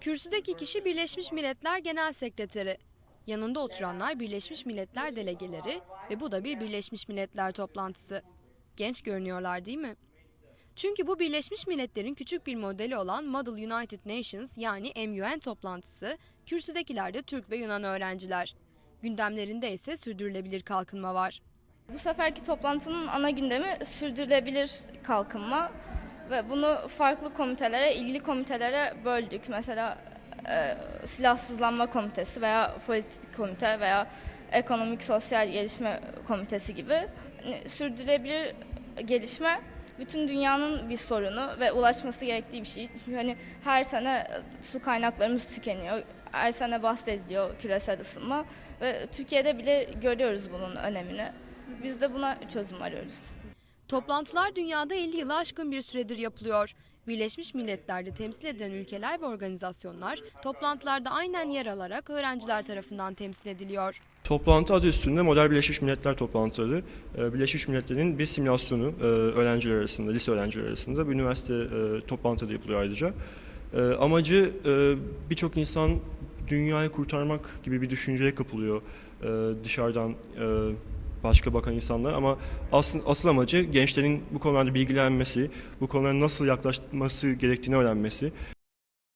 Kürsüdeki kişi Birleşmiş Milletler Genel Sekreteri. Yanında oturanlar Birleşmiş Milletler delegeleri ve bu da bir Birleşmiş Milletler toplantısı. Genç görünüyorlar değil mi? Çünkü bu Birleşmiş Milletler'in küçük bir modeli olan Model United Nations yani MUN toplantısı, kürsüdekiler de Türk ve Yunan öğrenciler. Gündemlerinde ise sürdürülebilir kalkınma var. Bu seferki toplantının ana gündemi sürdürülebilir kalkınma ve bunu farklı komitelere, ilgili komitelere böldük. Mesela e, silahsızlanma komitesi veya politik komite veya ekonomik sosyal gelişme komitesi gibi Yani sürdürülebilir gelişme bütün dünyanın bir sorunu ve ulaşması gerektiği bir şey. Çünkü hani her sene su kaynaklarımız tükeniyor. Her sene bahsediliyor küresel ısınma ve Türkiye'de bile görüyoruz bunun önemini. Biz de buna çözüm arıyoruz. Toplantılar dünyada 50 yılı aşkın bir süredir yapılıyor. Birleşmiş Milletler'de temsil edilen ülkeler ve organizasyonlar toplantılarda aynen yer alarak öğrenciler tarafından temsil ediliyor. Toplantı adı üstünde Model Birleşmiş Milletler toplantıları. Ee, Birleşmiş Milletler'in bir simülasyonu e, öğrenciler arasında, lise öğrencileri arasında bir üniversite e, toplantıda yapılıyor ayrıca. E, Amacı e, birçok insan dünyayı kurtarmak gibi bir düşünceye kapılıyor e, dışarıdan e, başka bakan insanlar ama asıl, asıl amacı gençlerin bu konularda bilgilenmesi, bu konulara nasıl yaklaşması gerektiğini öğrenmesi